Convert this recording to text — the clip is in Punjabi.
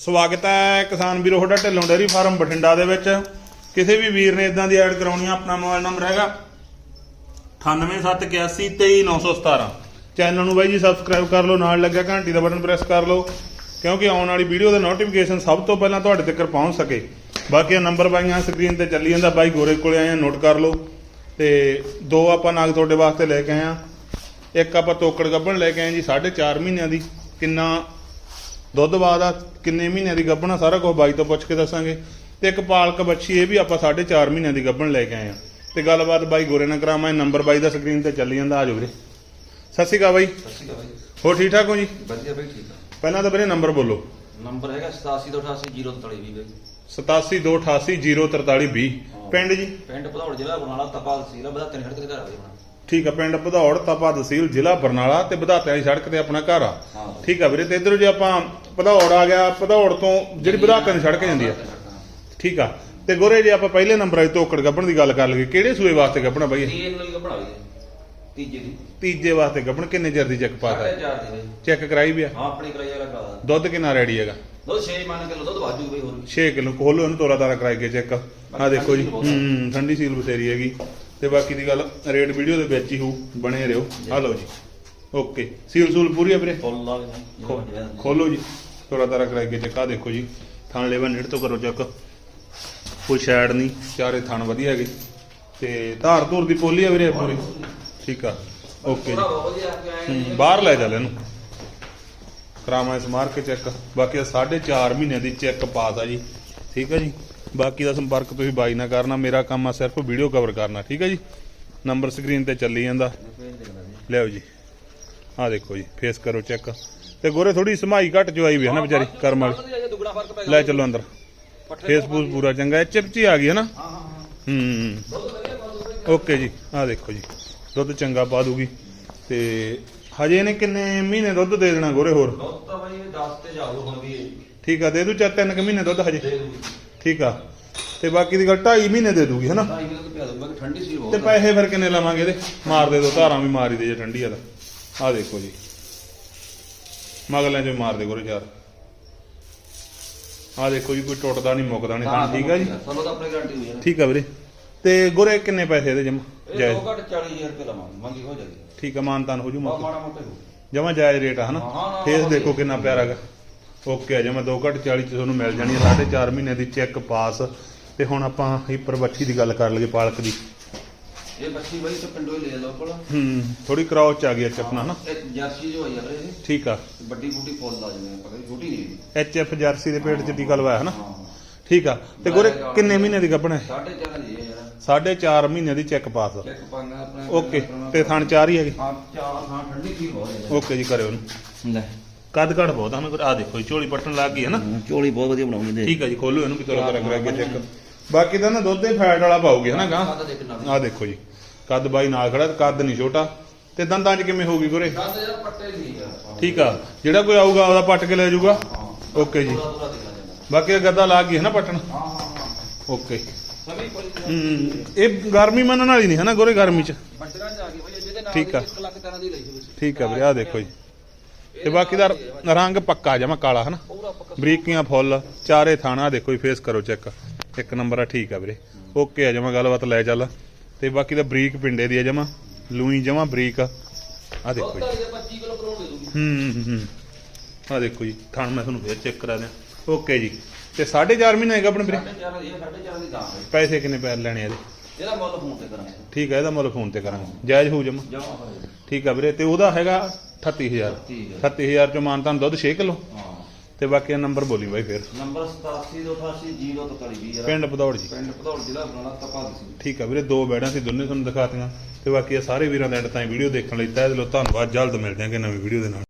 ਸਵਾਗਤ ਹੈ ਕਿਸਾਨ ਵੀਰੋ, ਤੁਹਾਡਾ ਢਿੱਲੋਂ ਡੇਅਰੀ ਫਾਰਮ ਬਠਿੰਡਾ ਦੇ ਵਿੱਚ। ਕਿਸੇ ਵੀ ਵੀਰ ਨੇ ਇਦਾਂ ਦੀ ਐਡ ਕਰਾਉਣੀ ਆ, ਆਪਣਾ ਮੋਬਾਈਲ ਨੰਬਰ ਹੈਗਾ 9871823917 ਚੈਨਲ ਨੂੰ ਬਾਈ ਜੀ ਸਬਸਕ੍ਰਾਈਬ ਕਰ ਲਓ, ਨਾਲ ਲੱਗਿਆ ਘੰਟੀ ਦਾ ਬਟਨ ਪ੍ਰੈਸ ਕਰ ਲਓ, ਕਿਉਂਕਿ ਆਉਣ ਵਾਲੀ ਵੀਡੀਓ ਦਾ ਨੋਟੀਫਿਕੇਸ਼ਨ ਸਭ ਤੋਂ ਪਹਿਲਾਂ ਤੁਹਾਡੇ ਤੱਕ ਪਹੁੰਚ ਸਕੇ। ਬਾਕੀ ਇਹ ਨੰਬਰ ਬਾਈਆਂ ਸਕਰੀਨ ਤੇ ਚੱਲੀ ਜਾਂਦਾ, ਬਾਈ ਗੋਰੇ ਕੋਲੇ ਆਏ ਆ ਨੋਟ ਕਰ ਲਓ। ਤੇ ਦੋ ਆਪਾਂ ਨਾਗ ਤੁਹਾਡੇ ਵਾਸਤੇ ਲੈ ਕੇ ਆਏ ਆ। ਇੱਕ ਆਪਾਂ ਤੋਕੜ ਗੱਬਣ ਲੈ ਕੇ ਆਏ ਜੀ 4.5 ਮਹੀਨਿਆਂ ਦੀ। ਕਿੰਨਾ ਦੁੱਧ ਆ ਕਿੰਨੇ ਮਹੀਨਿਆਂ ਦੀ ਗੱਭਣ ਸਾਰਾ ਕੁਝ ਬਾਈ ਤੋਂ ਪੁੱਛ ਕੇ ਦੱਸਾਂਗੇ। ਤੇ ਇੱਕ ਪਾਲਕ ਬੱਚੀ ਇਹ ਵੀ ਆਪਾਂ 4.5 ਮਹੀਨਿਆਂ ਦੀ ਗੱਭਣ ਲੈ ਕੇ ਆਏ ਆ। ਤੇ ਗੱਲਬਾਤ ਬਾਈ ਗੋਰੇ ਨਾਲ ਕਰਾਵਾਂ ਨੰਬਰ ਬਾਈ ਦਾ ਸਕਰੀਨ ਤੇ ਚੱਲੀ ਜਾਂਦਾ ਆ ਜਾਓ ਵੀਰੇ। ਸਤਿ ਸ਼੍ਰੀ ਅਕਾਲ ਬਾਈ। ਸਤਿ ਸ਼੍ਰੀ ਅਕਾਲ ਬਾਈ। ਹੋਰ ਠੀਕ ਠਾਕ ਹੋ ਜੀ? ਵਧੀਆ ਬਾਈ ਠੀਕ ਆ। ਪਹਿਲਾਂ ਤਾਂ ਵੀਰੇ ਨੰਬਰ ਬੋਲੋ। ਨੰਬਰ ਹੈਗਾ 8728804320 ਬਾਈ। 8728804320 ਪਿੰਡ ਜੀ? ਪਿੰਡ ਭਦੌੜ ਜ਼ਿਲ੍ਹਾ ਬਰਨਾਲਾ ਤਪਾ ਤਹਿਸੀਲ ਆ ਬਦਾ ਤਿੰਨ ਖੜਕ ਦੇ ਘਰ ਆ ਬਾਈ ਠੀਕ ਆ ਪਿੰਡ ਭਦੌੜ ਤਪਾ ਤਹਿਸੀਲ ਜ਼ਿਲ੍ਹਾ ਬਰਨਾਲਾ ਤੇ ਵਧਾਤੇ ਵਾਲੀ ਸੜਕ ਤੇ ਆਪਣਾ ਘਰ ਆ। ਠੀਕ ਆ ਵੀਰੇ ਤੇ ਇਧਰੋਂ ਜੇ ਆਪਾਂ ਭਦੌੜ ਆ ਗਿਆ ਭਦੌੜ ਤੋਂ ਜਿਹੜੀ ਵਧਾਤੇ ਦੀ ਸੜਕ ਜਾਂਦੀ ਆ। ਠੀਕ ਆ ਤੇ ਗੋਰੇ ਜੇ ਆਪਾਂ ਪਹਿਲੇ ਨੰਬਰ ਆਈ ਤੋਕੜ ਗੱਭਣ ਦੀ ਗੱਲ ਕਰ ਲਈਏ ਕਿਹੜੇ ਸੂਏ ਵਾਸਤੇ ਗੱਭਣਾ ਬਾਈ? ਤੀਨ ਲਈ ਬਣਾ ਲਈ ਤੀਜੇ ਦੀ। ਤੀਜੇ ਵਾਸਤੇ ਗੱਭਣ ਕਿੰਨੇ ਚਿਰ ਦੀ ਚੈੱਕ ਪਾਤਾ ਚੈੱਕ ਕਰਾਈ ਵੀ ਆ? ਹਾਂ ਆਪਣੀ ਕਰਾਈ ਵਾਲਾ ਕਰਾ ਦੁੱਧ ਕਿੰਨਾ ਰੈਡੀ ਹੈਗਾ? ਦੁੱਧ 6 ਮੰਨ ਕਿਲੋ ਦੁੱਧ ਵਾਜੂ ਬਾਈ ਹੋਰ ਵੀ। 6 ਕਿਲੋ ਖੋਲੋ ਇਹਨੂੰ ਤੋਰਾ ਤਾਰਾ ਕਰਾਈ ਕੇ ਚੈੱਕ। ਆ ਦੇਖੋ ਜੀ ਹੂੰ ਠੰਡੀ ਸੀਲ ਬਥੇਰੀ ਹੈਗੀ। ਤੇ ਬਾਕੀ ਦੀ ਗੱਲ ਰੇਟ ਵੀਡੀਓ ਦੇ ਵਿੱਚ ਹੀ ਹੋਊ ਬਣੇ ਰਹੋ। ਆ ਲਓ ਜੀ। ਓਕੇ। ਸੀਲ ਸੂਲ ਪੂਰੀ ਆ ਵੀਰੇ? ਲਾ ਖੋਲੋ ਜੀ। ਤੋਰਾ ਤਾਰਾ ਕਰਾਈ ਕੇ ਚੈੱਕ। ਆ ਦੇਖੋ ਜੀ। ਥਣ ਲੈਵਾ ਨੇੜ ਤੋਂ ਕਰੋ ਚੈੱਕ। ਕੋਈ ਸ਼ੈਡ ਨਹੀਂ। ਚਾਰੇ ਥਣ ਵਧੀਆ ਹੈਗੇ। ਤੇ ਧਾਰ ਧੂਰ ਦੀ ਪੋਲੀ ਆ ਵੀਰੇ ਪੂਰੀ। ਠੀਕ ਆ। ਓਕੇ ਜੀ। ਹੂੰ, ਬਾਹਰ ਲੈ ਚੱਲ ਇਹਨੂੰ। ਕਰਾਵਾਂ ਇਸ ਮਾਰ ਕੇ ਚੈੱਕ। ਬਾਕੀ ਦਾ 4.5 ਮਹੀਨੇ ਦੀ ਚੈੱਕ ਆ ਜੀ। ਠੀਕ ਹੈ ਜੀ। ਬਾਕੀ ਦਾ ਸੰਪਰਕ ਤੁਸੀਂ ਬਾਈ ਨਾਲ ਕਰਨਾ ਮੇਰਾ ਕੰਮ ਆ ਸਿਰਫ ਵੀਡੀਓ ਕਵਰ ਕਰਨਾ ਠੀਕ ਹੈ ਜੀ? ਨੰਬਰ ਸਕਰੀਨ ਤੇ ਚੱਲੀ ਜਾਂਦਾ। ਲਿਆਓ ਜੀ। ਆ ਦੇਖੋ ਜੀ ਫੇਸ ਕਰੋ ਚੈੱਕ ਤੇ ਗੋਰੇ ਥੋੜੀ ਸਮਾਈ ਘੱਟ ਜਵਾਈ ਵੀ ਹੈ ਨਾ ਵਿਚਾਰੀ ਕਰਮ ਵਾਲੀ। ਲੈ ਚੱਲੋ ਅੰਦਰ। ਫੇਸ ਫੂਸ ਪੂਰਾ ਚੰਗਾ ਚਿਪਚੀ ਆ ਗਈ ਹੈ ਨਾ? ਹਾਂ ਓਕੇ ਜੀ ਆ ਦੇਖੋ ਜੀ। ਦੁੱਧ ਚੰਗਾ ਪਾ ਦੂਗੀ। ਤੇ ਹਜੇ ਇਹਨੇ ਕਿੰਨੇ ਮਹੀਨੇ ਦੁੱਧ ਦੇ ਦੇਣਾ ਗੋਰੇ ਹੋਰ? ਦੁੱਧ ਤਾਂ ਬਾਈ 10 ਤੇ ਜਾਊ ਹੁਣ ਵੀ। ਠੀਕ ਆ ਦੇ ਦੂ ਚਾਰ ਤਿੰਨ ਕੁ ਮਹੀਨੇ ਦੁੱਧ ਹਜੇ। ਦੇ ਦੂ ਠੀਕ ਆ। ਤੇ ਬਾਕੀ ਦੀ ਗੱਲ 2.5 ਮਹੀਨੇ ਦੇ ਦੂਗੀ ਹਨਾ? ਕਿਲੋ ਤੇ ਪਿਆ ਦੂੰਗਾ ਕਿ ਠੰਡੀ ਸੀ ਬਹੁਤ ਤੇ ਪੈਸੇ ਫਿਰ ਕਿੰਨੇ ਲਵਾਂਗੇ ਇਹਦੇ? ਮਾਰ ਦੇ ਦੋ ਧਾਰਾਂ ਵੀ ਮਾਰੀ ਦੇ ਜੇ ਠੰਡੀ ਆ ਤਾਂ ਆ ਦੇਖੋ ਜੀ। ਮਗਲਾਂ ਚੋਂ ਮਾਰ ਦੇ ਗੋਰੇ ਚਾਰ ਆ ਦੇਖੋ ਜੀ ਕੋਈ ਟੁੱਟਦਾ ਨਹੀਂ ਮੁੱਕਦਾ ਨਹੀਂ ਤਾਂ ਠੀਕ ਆ ਜੀ। ਸਾਨੂੰ ਤਾਂ ਆਪਣੀ ਗਾਰੰਟੀ ਹੋਈ ਹੈ। ਠੀਕ ਆ ਵੀਰੇ। ਤੇ ਗੋਰੇ ਕਿੰਨੇ ਪੈਸੇ ਇਹਦੇ ਜਮ? ਇਹ ਜਾਇਜ਼? ਦੋ ਘੱਟ 40000 ਰੁਪਏ ਲਵਾਂਗੇ ਮੰਗੀ ਹੋ ਜਾਏਗੀ। ਠੀਕ ਆ ਮਾਨਤਾਨ ਹੋ ਜੂ ਬਹੁਤ ਮਾੜਾ ਮੋਟਾ ਹੋ ਜਮਾ ਜਾਇਜ਼ ਰੇਟ ਆ ਹਨਾ? ਹਾਂ, ਹਾਂ, ਫੇਸ ਦੇਖੋ। ਕਿੰਨਾ ਪਿਆਰਾ ਹੈਗਾ। ਓਕੇ ਆ ਜਮਾ 2 ਘੱਟ 40 ਚ ਤੁਹਾਨੂੰ ਮਿਲ ਜਾਣੀ ਹੈ 4.5 ਮਹੀਨੇ ਦੀ ਚੈੱਕ ਪਾਸ। ਤੇ ਹੁਣ ਆਪਾਂ ਹੀਪਰ ਬੱਚੀ ਦੀ ਗੱਲ ਕਰ ਲਈਏ ਪਾਲਕ ਦੀ। ਇਹ ਬੱਚੀ ਬਈ ਤੇ ਪਿੰਡੋਂ ਹੀ ਲੈ ਲਓ ਕੋਲ। ਹੂੰ ਥੋੜੀ ਕਰਾਉਚ ਆ ਗਈ ਐਚ ਆਪਣਾ ਹਨਾ ਜਰਸੀ ਜੋ ਠੀਕ ਆ ਇਹ। ਵੱਡੀ ਬੂਟੀ ਫੁੱਲ ਲਾ ਜਿਵੇਂ ਆਪਾਂ ਕਹਿੰਦੇ ਛੋਟੀ ਨਹੀਂ ਐਚ ਐਫ ਜਰਸੀ ਦੇ ਪੇਟ ਚ ਟੀਕਾ ਲਵਾਇਆ ਹਨਾ ਹਾਂ। ਠੀਕ ਆ। ਤੇ ਗੋਰੇ ਕਿੰਨੇ ਮਹੀਨੇ ਦੀ ਗੱਭਣ ਹੈ ਸਾਢੇ ਯਾਰ। ਸਾਢੇ ਚਾਰ ਮਹੀਨੇ ਦੀ ਚੈੱਕ ਪਾਸ। ਚੈੱਕ ਪਾਣਾ ਆਪਣੇ। ਓਕੇ ਤੇ ਥਣ ਚਾਰ ਹੀ ਹੈਗੀ? ਹਾਂ ਚਾਰ ਹਾਂ ਠੰਡੀ ਬਹੁਤ ਹੈ। ਓਕੇ ਜੀ ਕਰਿਓ ਉਹਨੂੰ। ਲੈ। ਕੱਦ ਘੜ ਬਹੁਤ ਆ ਨਾ ਆ ਦੇਖੋ ਜੀ ਝੋਲੀ ਪੱਟਣ ਲੱਗ ਗਈ ਹੈ ਨਾ। ਚੋਲੀ ਬਹੁਤ ਵਧੀਆ ਬਣਾਉਂਗੇ ਦੇ ਠੀਕ ਆ ਜੀ ਖੋਲੋ ਇਹਨੂੰ ਵੀ ਤੋਰਾ ਤੋਰਾ ਕਰਾ ਕੇ ਚੈੱਕ ਬਾਕੀ ਤਾਂ ਨਾ ਦੁੱਧ ਦੇ ਫੈਟ ਵਾਲਾ ਪਾਉਗੇ ਹਨਾ ਗਾਂ? ਕੱਦ ਦੇਖ ਨਾ ਆ ਦੇਖੋ ਜੀ ਕੱਦ ਬਾਈ ਨਾਲ ਖੜਾ ਤੇ ਕੱਦ ਨਹੀਂ ਛੋਟਾ। ਤੇ ਦੰਦਾਂ 'ਚ ਕਿਵੇਂ ਹੋਊਗੀ ਗੁਰੇ ਕੱਦ ਯਾਰ ਪੱਟੇ ਠੀਕ ਆ। ਠੀਕ ਆ ਜਿਹੜਾ ਕੋਈ ਆਊਗਾ ਉਹਦਾ ਪੱਟ ਕੇ ਲੈ ਜਾਊਗਾ। ਹਾਂ। ਓਕੇ ਜੀ। ਪੂਰਾ ਪੂਰਾ ਬਾਕੀ ਇਹ ਗੱਦਾ ਲੱਗ ਗਈ ਹੈ ਨਾ ਪੱਟਣ? ਹਾਂ ਹਾਂ ਹਾਂ। ਓਕੇ। ਸਭੀ ਹੂੰ ਇਹ ਗਰਮੀ ਮੰਨਣ ਵਾਲੀ ਨਹੀਂ ਹੈ ਨਾ ਗੋਰੇ ਗਰਮੀ 'ਚ। ਬੱਟਰਾਂ ਚ ਆ ਗਈ ਬਈ ਜਿਹਦੇ ਨਾਲ ਠੀਕ ਆ। 1 ਲੱਖ ਤਰ੍ਹਾਂ ਦੀ ਲਈ ਸੀ। ਵਿੱਚ ਠੀਕ ਆ ਵੀਰੇ ਆ ਦੇਖੋ ਜੀ। ਤੇ ਬਾਕੀ ਦਾ ਰੰਗ ਪੱਕਾ ਜਮਾ ਕਾਲਾ ਹੈ ਨਾ ਪੂਰਾ ਪੱਕਾ ਬਰੀਕੀਆਂ ਫੁੱਲ ਚਾਰੇ ਥਾਣਾ ਦੇਖੋ ਜੀ ਫੇਸ ਕਰੋ ਚੈੱਕ ਇੱਕ ਨੰਬਰ ਆ ਠੀਕ ਆ ਵੀਰੇ। ਓਕੇ ਆ ਜਮਾ ਗੱਲਬਾਤ ਲੈ ਚੱਲ। ਤੇ ਬਾਕੀ ਦਾ ਬਰੀਕ ਪਿੰਡੇ ਦੀ ਆ ਜਮਾ ਲੂਈ ਜਮਾ ਬਰੀਕ। ਆ ਦੇਖੋ ਜੀ। ਦੁੱਧ ਇਹ 25 ਕਿਲੋ ਕਰੋੜ ਦੇ ਦੂਗੀ ਹੂੰ ਹੂੰ, ਹੂੰ। ਆ ਦੇਖੋ ਜੀ ਥਣ ਮੈਂ ਤੁਹਾਨੂੰ ਫੇਰ ਚੈੱਕ ਕਰਾ ਦਿਆਂ। ਓਕੇ ਜੀ। ਤੇ 4.5 ਮਹੀਨੇ ਹੈਗਾ ਆਪਣੇ ਵੀਰੇ? ਸਾਢੇ ਚਾਰ ਦੀ ਇਹ ਸਾਢੇ ਚਾਰ ਦੀ ਦਾਮ ਹੈ। ਪੈਸੇ ਕਿੰਨੇ ਪੈਰ ਲੈਣੇ ਆ ਇਹਦੇ? ਇਹਦਾ ਮੁੱਲ ਫੋਨ ਤੇ ਕਰਾਂਗੇ। ਠੀਕ ਆ ਇਹਦਾ ਮੁੱਲ ਫੋਨ ਤੇ ਕਰਾਂਗੇ। ਜਾਇਜ਼ ਹੋਊ ਜਮਾ? ਠੀਕ ਆ ਵੀਰੇ ਤੇ ਉਹਦਾ ਹੈਗਾ 38000 ਠੀਕ ਹੈ 38000 ਚੋਂ ਮਾਨਤਾਨ ਦੁੱਧ 6 ਕਿਲੋ। ਹਾਂ। ਤੇ ਬਾਕੀ ਨੰਬਰ ਬੋਲੀ ਬਾਈ ਫੇਰ। ਨੰਬਰ 872880 ਤੋਂ ਕਰੀ ਵੀ ਯਾਰ ਪਿੰਡ ਪਧੌੜ ਜੀ। ਪਿੰਡ ਭਦੌੜ ਜ਼ਿਲ੍ਹਾ ਬਰਨਾਲਾ ਤਪਾ ਸੀ ਠੀਕ ਆ ਵੀਰੇ ਦੋ ਬੈੜਾਂ ਸੀ ਦੋਨੇ ਤੁਹਾਨੂੰ ਦਿਖਾਤੀਆਂ। ਤੇ ਬਾਕੀ ਇਹ ਸਾਰੇ ਵੀਰਾਂ ਦਾ ਐਂਡ ਤਾਈਂ ਵੀਡੀਓ ਦੇਖਣ ਲਈ ਤਹਿ ਦਿਲੋਂ ਧੰਨਵਾਦ। ਜਲਦ ਮਿਲਦੇ ਆਂਗੇ ਨਵੀਂ ਵੀਡੀਓ ਦੇ ਨਾਲ।